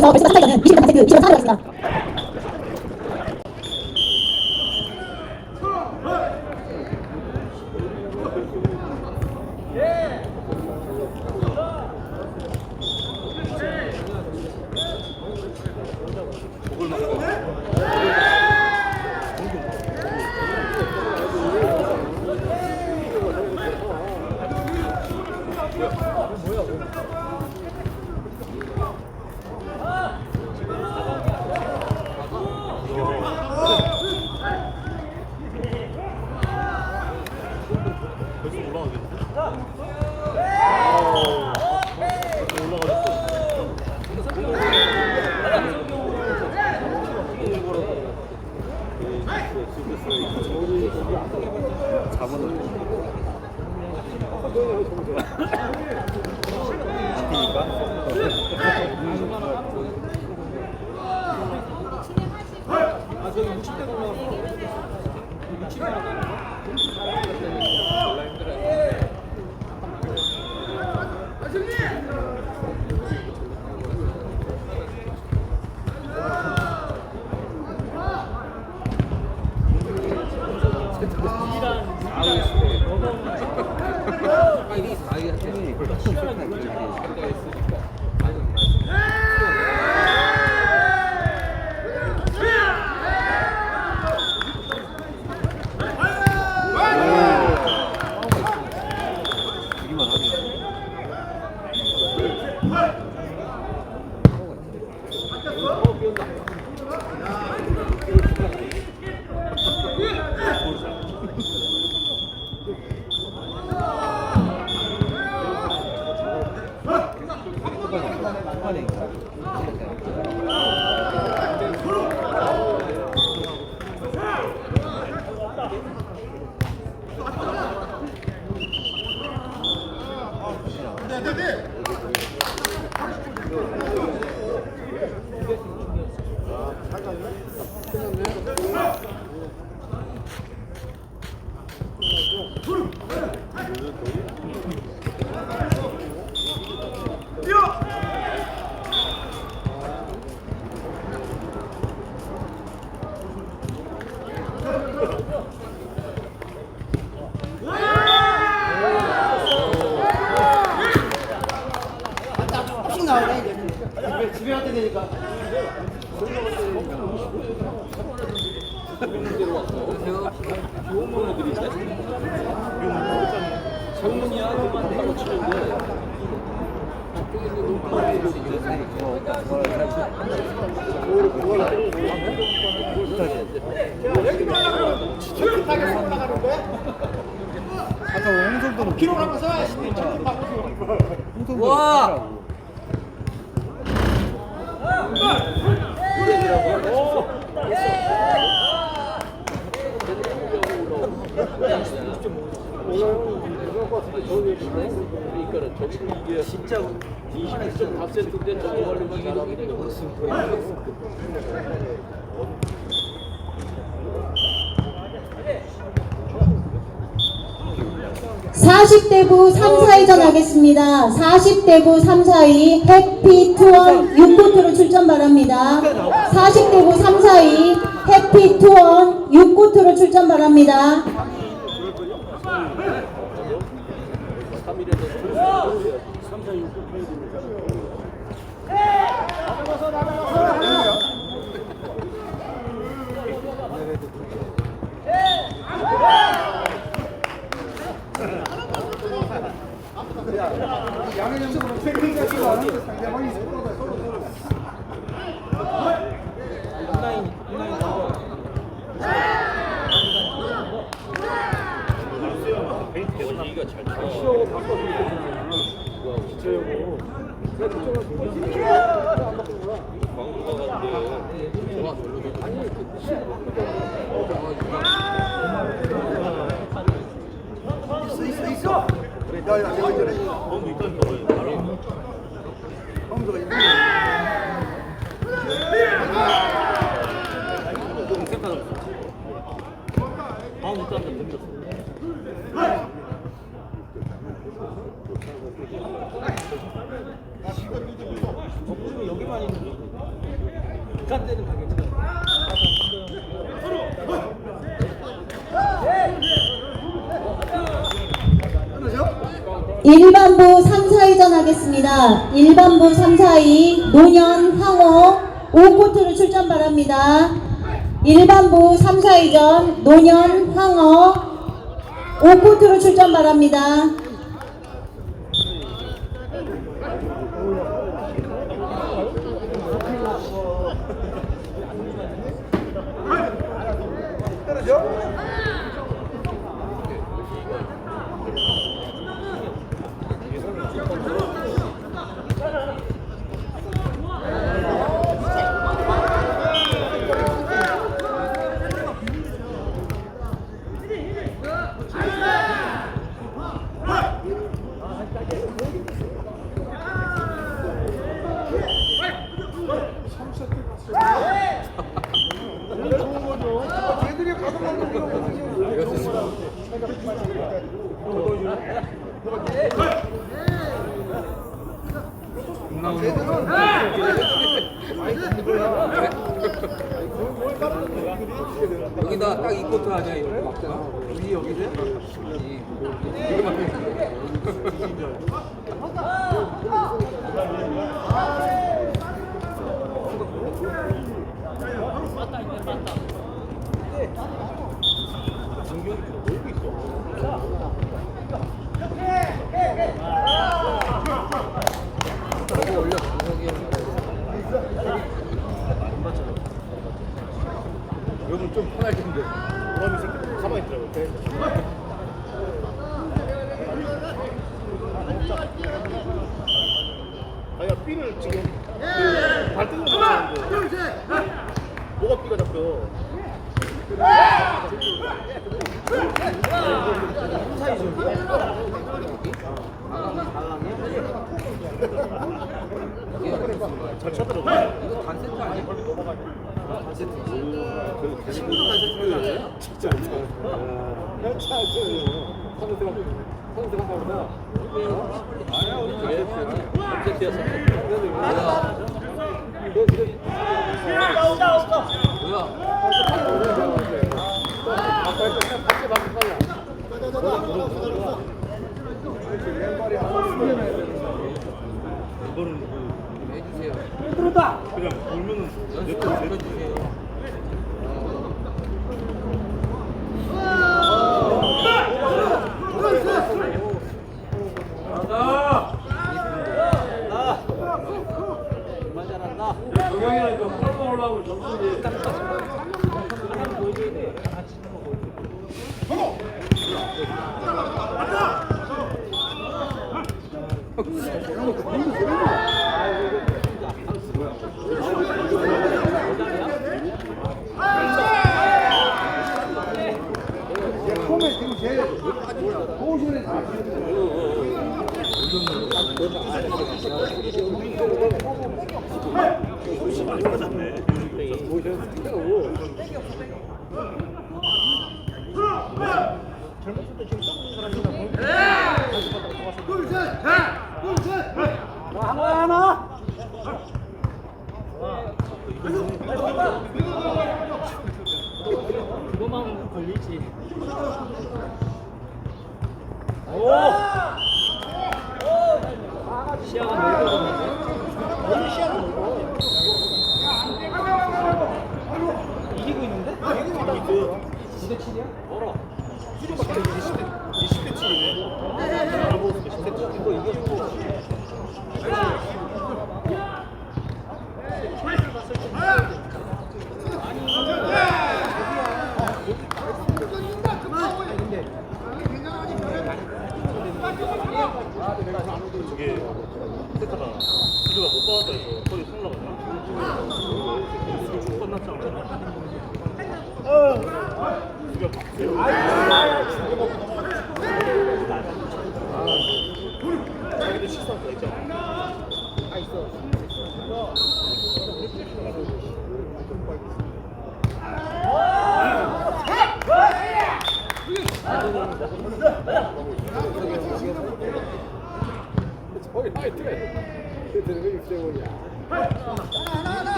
점프서 베스트 스타이저는 20m 24 들어가겠습니다. 上。需要的赶快去 40. 되니까. 그만 하고 치는데. 홍성도 와! 그러니까는 저거 이게 진짜 20.4cm인데 저거 걸리면 잘하면 되거든. 40대부 3, 4위전 하겠습니다. 40대부 3, 4위 해피 투원 6코트로 출전 바랍니다. 40대부 3, 4위 해피 투원 6코트로 출전 바랍니다. 3, 4, 6, 8, 9, 10. 나가서 나가서 다음 일단 던졌어. 여기만 있는 거. 북한 때는 다 괜찮아. 일반부 3, 4위전 하겠습니다. 일반부 3, 4위 노년, 황호 5코트로 출전 바랍니다. 일반부 3, 4위전 노년, 황호 5코트로 출전 바랍니다. 여기다 딱 이 코트 아니야 이렇게 막잖아. 여기 여기서 이 이거 막 여러분 좀 텐데. 그럼 이 새끼 가만히 있더라고. 아야 삐를 지금 그 발등으로 맞추는데 뭐가 삐가 잡혀? 잘 쳤더라고. 반세트 아니야? 친구도 가르쳐 진짜 안 쳐. 차 선수 선수 한다보다. 아니야 우리 반세트였어. 뭐야? 이거는 그 해주세요. 그냥 돌면은 연습 좀 넓어졌네. 오늘 시야가 넓어. 이기고 있는데? 이기고 있다. 9대 7이야? 멀어. 20대 7이네. 알아보고 10대 7. 이거 이겨주고. 저게 세타가 수주가 못 받았다 해서 거의 손 나가잖아. 수주 쭉 끝났잖아. 수주가 박수요. 자기들 실수한 거 있잖아.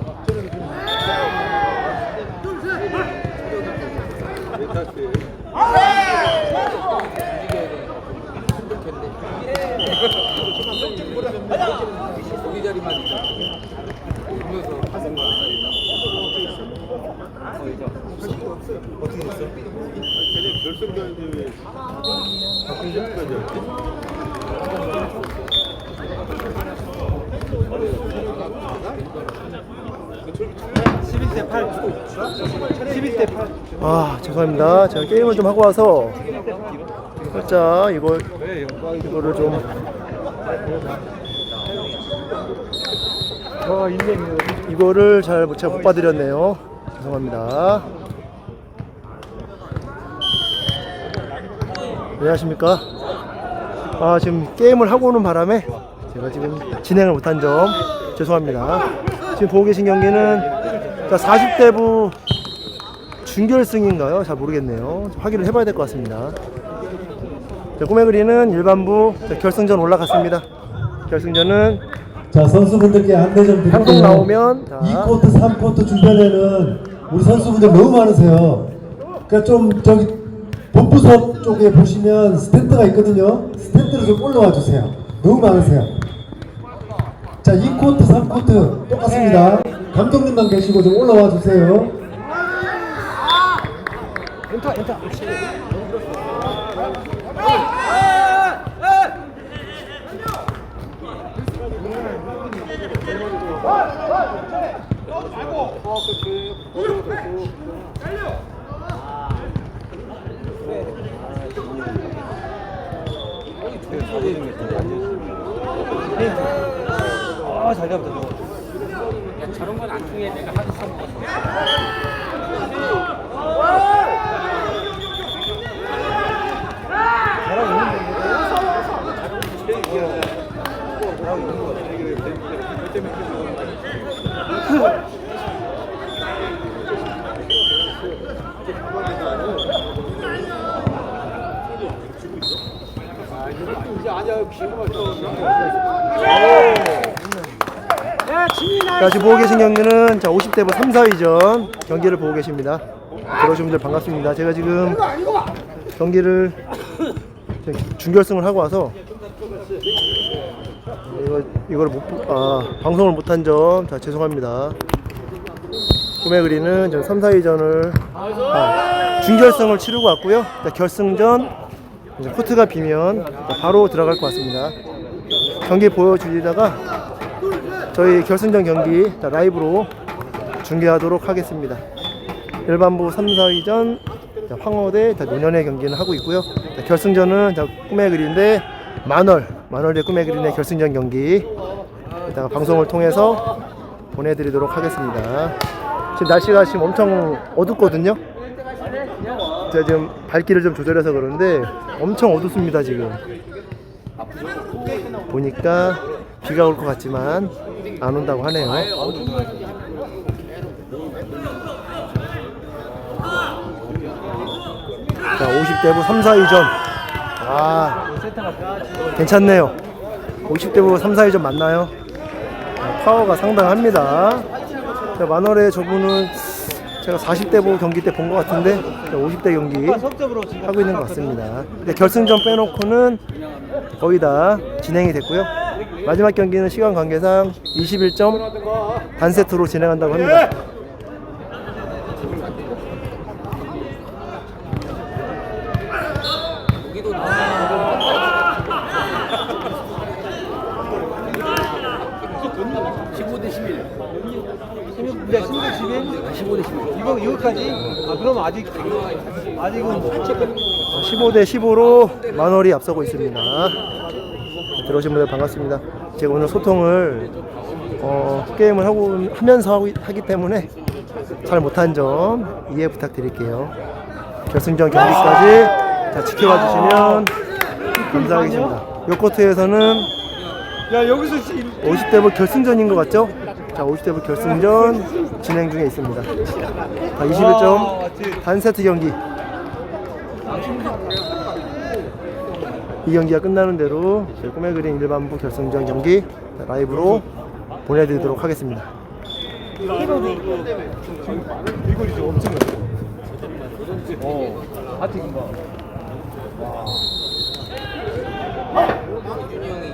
Çıkın. 죄송합니다. 제가 게임을 좀 하고 와서 살짝 이걸 이거를 좀 이거를 잘 못- 제가 못 봐드렸네요. 죄송합니다. 안녕하십니까? 아 지금 게임을 하고 오는 바람에 제가 지금 진행을 못한 점 죄송합니다. 지금 보고 계신 경기는 40대부 준결승인가요? 잘 모르겠네요. 확인을 해봐야 될 것 같습니다. 자, 꼬매그리는 일반부 자, 결승전 올라갔습니다. 결승전은 자 선수분들께 안내 좀 드릴게요. 방송 나오면 자. 2코트, 3코트 주변에는 우리 선수분들 너무 많으세요. 그러니까 좀 저기 본부석 쪽에 보시면 스탠드가 있거든요. 스탠드로 좀 올라와 주세요. 너무 많으세요. 자 2코트, 3코트 똑같습니다. 감독님만 계시고 좀 올라와 주세요. 저런 건 안 통해. 내가 하도 써먹었어. 자, 지금 보고 계신 경기는 자, 50대부 3, 4위전 경기를 보고 계십니다. 들어오신 분들 반갑습니다. 제가 지금 경기를 준결승을 하고 와서 이거 이걸 못 보- 아, 방송을 못한 점 자, 죄송합니다. 꿈의 그리는 저 3, 4위전을 아, 준결승을 치르고 왔고요. 자, 결승전 이제 코트가 비면 자, 바로 들어갈 것 같습니다. 경기 보여주다가 저희 결승전 경기 자, 라이브로 중계하도록 하겠습니다. 일반부 3, 4위전 자, 황호대 자, 노년의 경기는 하고 있고요. 자, 결승전은 자, 꿈의 그린대 만월 만월 대 꿈의 그린의 결승전 경기 이따가 방송을 통해서 보내드리도록 하겠습니다. 지금 날씨가 지금 엄청 어둡거든요. 제가 지금 밝기를 좀 조절해서 그러는데 엄청 어둡습니다 지금. 보니까 비가 올 것 같지만 안 온다고 하네요. 자, 50대 부 3, 4위전. 아, 괜찮네요. 50대부 3, 4위전 맞나요? 아, 파워가 상당합니다. 자, 만월에 저분은 제가 40대부 경기 때 본 것 같은데 50대 경기 하고 있는 것 같습니다. 근데 결승전 빼놓고는 거의 다 진행이 됐고요. 마지막 경기는 시간 관계상 21점 단세트로 진행한다고 합니다. 여기도 나와. 15대 11. 16, 네, 16대 11? 15대 11. 이거, 이거까지? 아, 그럼 아직, 아직은 15대 15로 만월이 앞서고 있습니다. 들어오신 분들 반갑습니다. 제가 오늘 소통을 어, 게임을 하고 하면서 하고, 하기 때문에 잘 못한 점 이해 부탁드릴게요. 결승전 경기까지 자, 지켜봐 주시면 감사하겠습니다. 요 코트에서는 야 여기서 50대부 결승전인 것 같죠? 자, 50대부 결승전 진행 중에 있습니다. 자, 21점 단 세트 경기. 이 경기가 끝나는 대로 저희 꿈의 그린 일반부 결승전 경기 라이브로 보내드리도록 하겠습니다. 준이 형이 이겼겠지.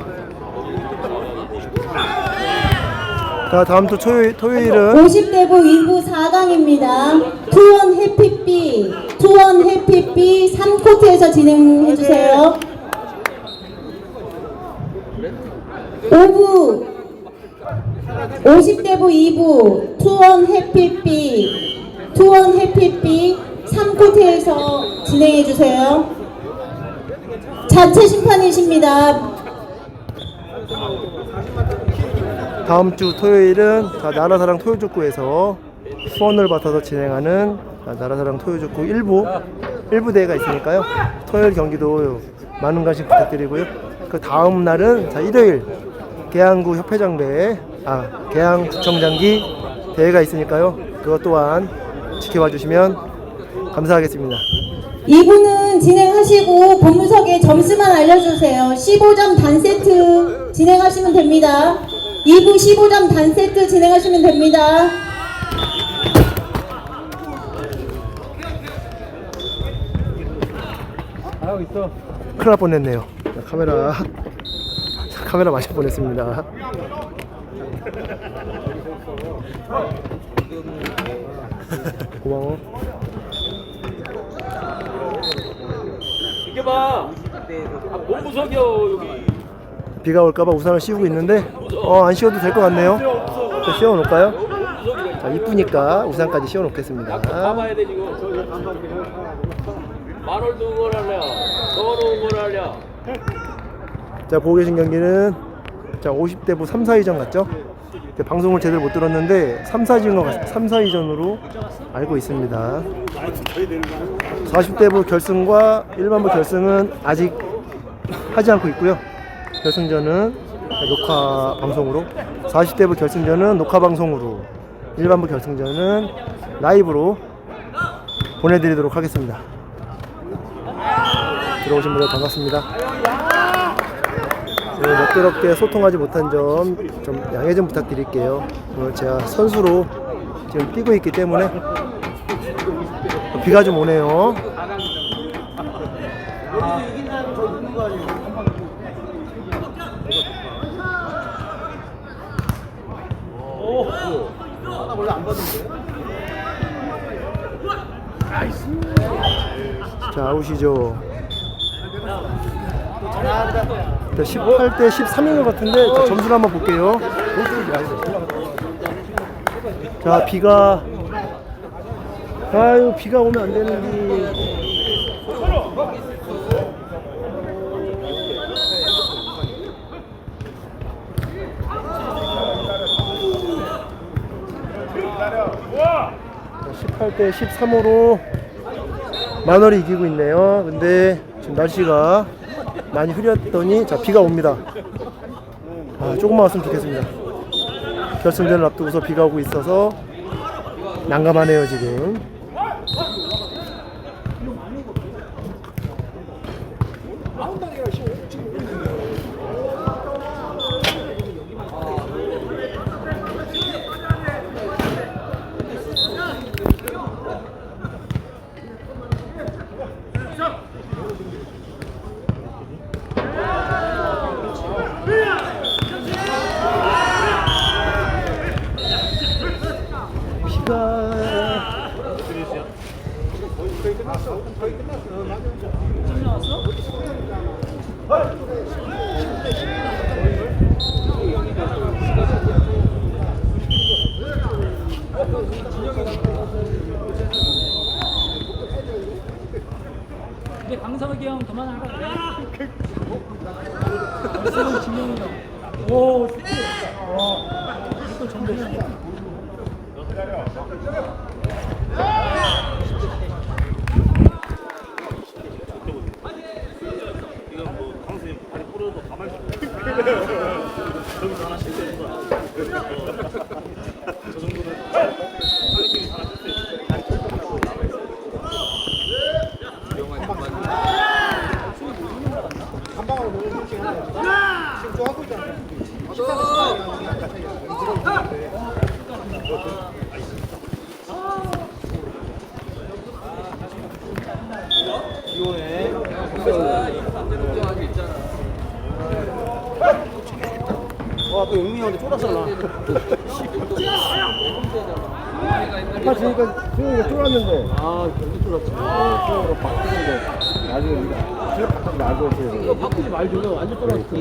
자 다음 주 토요일, 토요일은 50대부 2부 4강입니다. 투원 해피비, 투원 해피비 3코트에서 진행해주세요. 5부 50대부 2부 투원 해피비, 투원 해피비 3코트에서 진행해주세요. 자체 심판이십니다. 다음 주 토요일은 자, 나라사랑 토요축구에서 수원을 받아서 진행하는 자, 나라사랑 토요축구 1부 1부 대회가 있으니까요. 토요일 경기도 많은 관심 부탁드리고요. 그 다음 날은 자, 일요일 계양구 협회장배 아 계양 구청장기 대회가 있으니까요. 그것 또한 지켜봐 주시면 감사하겠습니다. 2부는 진행하시고 본무석에 점수만 알려주세요. 15점 단 세트 진행하시면 됩니다. 2부 15점 단세트 진행하시면 됩니다. 잘하고 있어. 큰일 날 뻔했네요. 자, 카메라 카메라 마실 뻔했습니다. 고마워. 이게 봐. 아, 뭔 무석이요 여기. 비가 올까봐 우산을 씌우고 있는데 어 안 씌워도 될 것 같네요. 자, 씌워 놓을까요? 자 이쁘니까 우산까지 씌워 놓겠습니다. 가봐야 돼 지금. 만원 두고 뭘 할래? 너는 뭘 할래? 자 보고 계신 경기는 자 50대 부 3, 4위전 같죠? 근데 방송을 제대로 못 들었는데 3, 4위전 것 같, 3, 4위전으로 알고 있습니다. 40대 부 결승과 일반부 결승은 아직 하지 않고 있고요. 결승전은 녹화 방송으로 40대부 결승전은 녹화 방송으로 일반부 결승전은 라이브로 보내드리도록 하겠습니다. 들어오신 분들 반갑습니다. 오늘 멋대롭게 소통하지 못한 점 좀 양해 좀 부탁드릴게요. 오늘 제가 선수로 지금 뛰고 있기 때문에 비가 좀 오네요. 자, 아웃이죠. 자, 18대 13인 것 같은데 자, 점수를 한번 볼게요. 자, 비가 아유, 비가 오면 안 되는데. 자, 18대 13으로 만월이 이기고 있네요. 근데 지금 날씨가 많이 흐렸더니 자 비가 옵니다. 아, 조금만 왔으면 좋겠습니다. 결승전을 앞두고서 비가 오고 있어서 난감하네요 지금. 강석이 형 그만하라 그래. 이건 뭐 강수님 발이 뿌려도 가만히 있어. 저기서 하나 실수해 준 저 정도는 상대팀이 하나 실수해 영화 그만. 걱정하지 있잖아. 와, 또 영민이 형한테 쫄았잖 아. 아까 지니까 수영이가 쫄았는데. 아, 경기 쫄았지. 수영이가 바꾸는데. 나중에 우리가 술 바꾸면 나도 이거 바꾸지 말죠. 완전 쫄았지.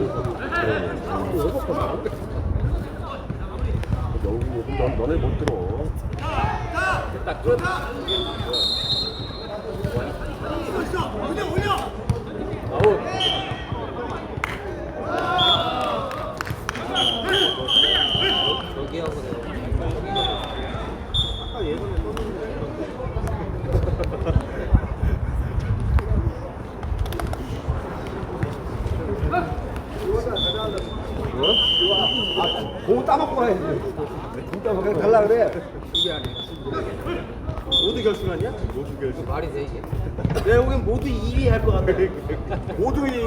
넌 너네 못 들어. 딱 끝. 아웃. 저기하고 내가. 공 따먹고 가야지. 진짜 그냥 달라 그래. 이게 아니야. 모두 결승하냐? 모두 결승. 말이 돼 이게. 내가 여긴 모두 2위 할 것 같아. 모두 2위. 모두 2위.